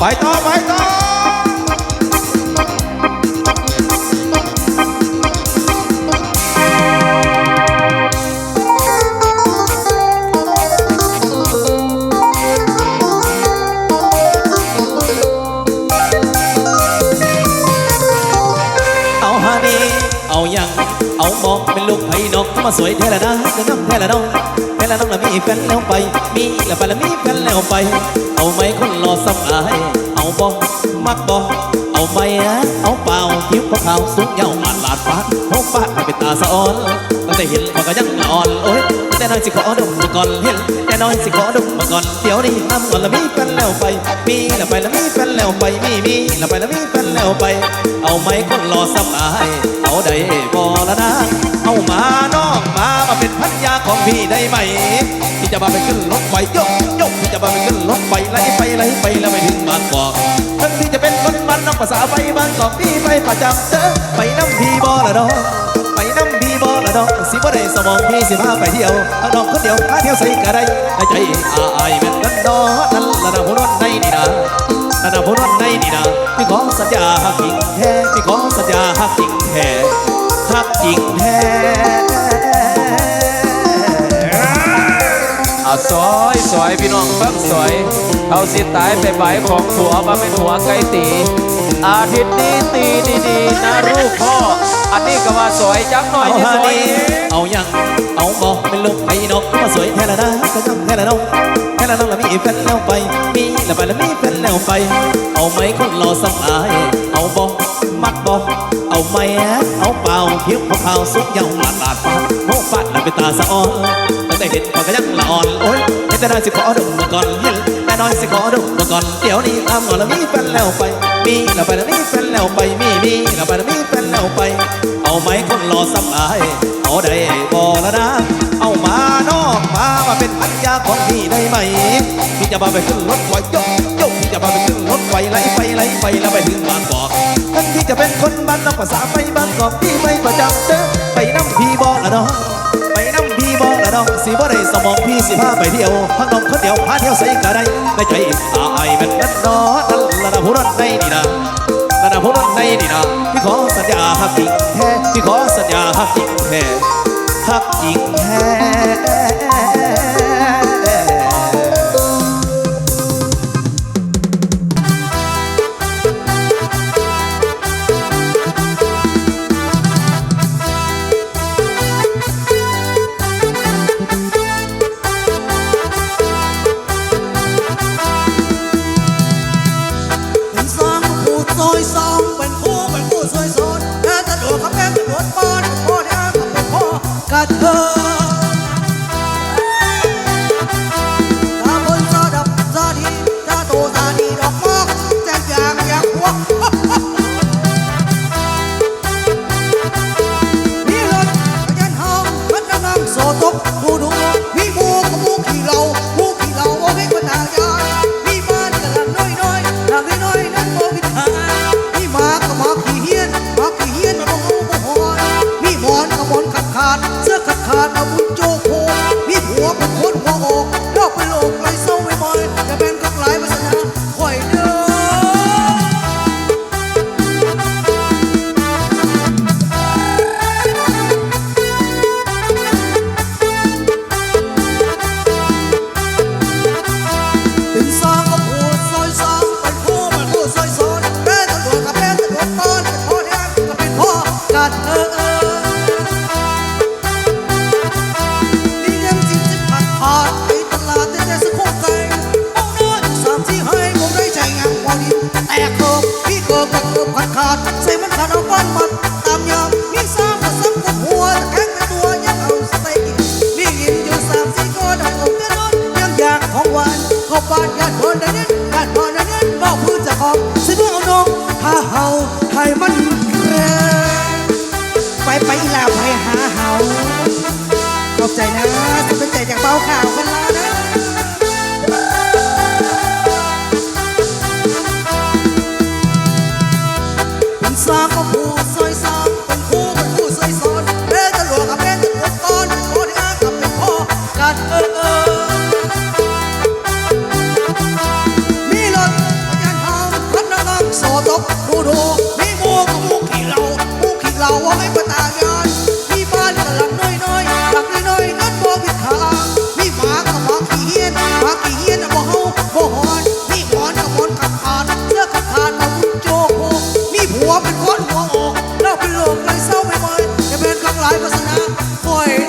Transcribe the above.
ไปต่อไปต่อเอาฮานีเอายังเอาบอกเป็ นลูกไผ่นกมาสวยแท้ละนะจะน้ำแท้ละน้องและน้องละมีแฟนแล้วไป มีละไปละมีแฟนแล้วไป เอาไหมคนรอสับอาย เอาบอมักบอเอาไหมอะเอาเปล่าผิวขาวสูงยาวมาดลาดฟาดหัวฟาดเป็นตาสะออนตั้งแต่เห็นเขาก็ยังอ่อนโอ้ยแต่น้อยสิขอดมมาก่อนเห็นแต่น้อยสิขอดมมาก่อนเดี๋ยวนี้น้ำก่อนละมีแฟนแล้วไป มีละไปละมีแฟนแล้วไป มีมีละไปละมีแฟนแล้วไป เอาไหมคนรอสับอาย เอาได้บอละนะเอามาน้องมามาเป็นพันยาของพี่ได้ไหมที่จะมาไปขึ้นรถไฟยกยกที่จะมาไปขึ้นรถไฟไล่ไปไล่ไปแล้วไปถึงบางกอกทั้งที่จะเป็นคนมันน้องภาษาไปบางกอกพี่ไปประจำเจอไปน้ำพี่บอละน้อง น้องสิบ่ได้สมองพี่สิพาไปเที่ยวเอาน้องคนเดียวพาเที่ยวใส่กระไดใจอายเป็นนันดอนั่นละนะหัวรถในนี่นะนั่นนะพูดว่าในนี่นะพี่ขอสัญญาหักจริงแท้พี่ขอสัญญาหักจริงแท้หักจริงแท้เอาซอยซอยพี่น้องเบิ่งซอยเขาสิตายไปใบของผัวมาเป็นหัวไก่ตี อาทิตย์นี้ตีดีๆนะลูกพ่อ อันนี้ก็ว่าซอยจักหน่อยเอาที่ฮาซอยนีเอายัง เอาบอกเป็นลูกไอ้นกมาสวยแท้ละนะก็จำแท้ละน้องแท้ละน้องละมีแฟนแล้วไป มีละไปละมีแฟนแล้วไป เอาไหมคนรอสักอาย เอาบอกมักบอกเอาไหมเอาเปล่าผิวขาวสุกยาวหลาดหลาดฟาดโมฟาดแล้วเป็นตาสะอ่อนตั้งแต่เห็นมันก็ยังละอ่อนโอ้ยเห็นแต่น้อยสิขอดมมาก่อนเห็นแต่ น้อยสิขอดมมาก่อนเดี๋ยวนี้ตามก่อนละมีแฟนแล้วไป มีละไปละมีแฟนแล้วไปมีมีละไปละมีแฟนแล้วไป เอาไหมคนรอสักอายเอาได้บอละนะ เอามานองมามาเป็นพันยาของพี่ได้ไหมพี่จะมาไปขึ้นรถไฟยกยกพี่จะมาไปขึ้นรถไฟไหลไปไหลไปแล้วไปถึงบางกอกท่านที่จะเป็นคนบ้านนอกภาษาไปบางกอกพี่ไม่ประจำเด้อไปน้ำพี่บอละน้อ สิบ่ได้สมองพี่สิพาไปเที่ยวพักน้องคนเดียวพาเที่ยวใส่กะได้ในใจอายเป็นนั่นนอนั่นละนะผู้นั้นในนี่นะนั่นนะผู้นั้นในนี่นะพี่ขอสัญญาหักจริงแท้พี่ขอสัญญาหักจริงแท้หักจริงแท้ พ่อกระเทอตาบนซอดับซอดีตาโตตาดีดอกมอกแขาดอาบุญโจโคพี่หัวเป็นคนานเ for